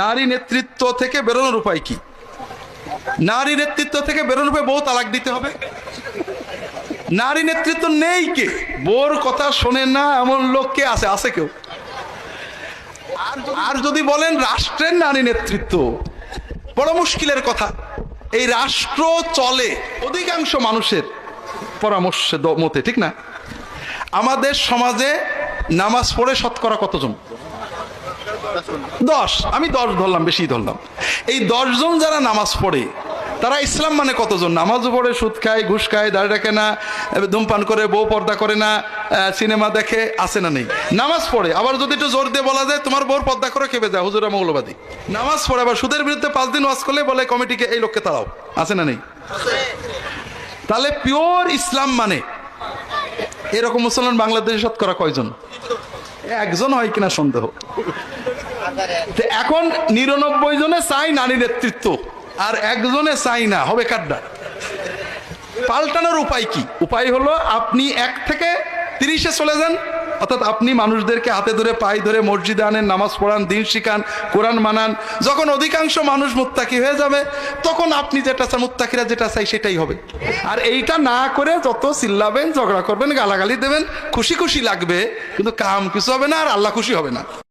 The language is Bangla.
নারী নেতৃত্ব থেকে বেরোনোর উপায় কি? নারী নেতৃত্ব থেকে বেরোনোর উপায় বউ তালাক দিতে হবে। নারী নেতৃত্ব নেই কে? বোর কথা শোনে না এমন লোক কে আছে? আছে কেউ? আর যদি বলেন রাষ্ট্রের নারী নেতৃত্ব বড় মুশকিলের কথা। এই রাষ্ট্র চলে অধিকাংশ মানুষের পরামর্শে মতে ঠিক না? আমাদের সমাজে নামাজ পড়ে শতকরা কতজন? দশ, আমি দশ ধরলাম, বেশি ধরলাম। এই দশজন যারা নামাজ পড়ে, তারা ইসলাম মানে কতজন? নামাজও পড়ে, সুদ খায়, ঘুষ খায় দাঁড়িয়ে রাখে না, ধূমপান করে, বউ পর্দা করে না সিনেমা দেখে আসে না নেই। নামাজ পড়ে, আবার যদি একটু জোর দিয়ে বলা যায়, তোমার বউর পর্দা করে খেপে যায়, হুজুরা মৌলবাদী। নামাজ পড়ে, আবার সুদের বিরুদ্ধে পাঁচ দিন ওয়াজ করলে বলে, কমিটিকে এই লোককে তাড়াও। আছে না নেই? তাহলে পিওর ইসলাম মানে? এরকম মুসলমান বাংলাদেশে শতকরা কয়জন? একজন হয় কিনা সন্দেহ? এখন নিরানব্বই জনে চাই নারী নেতৃত্ব, আর একজনে চাই না, হবে কাড্ডা। পাল্টানোর উপায় কি? উপায় হলো আপনি এক থেকে তিরিশে চলে যান, অর্থাৎ আপনি মানুষদেরকে হাতে ধরে, পায়ে ধরে মসজিদে আনেন, নামাজ পড়ান, দিন শিখান, কোরআন মানান। যখন অধিকাংশ মানুষ মুত্তাকি হয়ে যাবে, তখন আপনি যেটা চান, মুত্তাকিরা যেটা চাই সেটাই হবে। আর এইটা না করে যত চিল্লাবেন, ঝগড়া করবেন, গালাগালি দেবেন, খুশি খুশি লাগবে, কিন্তু কাম কিছু হবে না, আর আল্লাহ খুশি হবে না।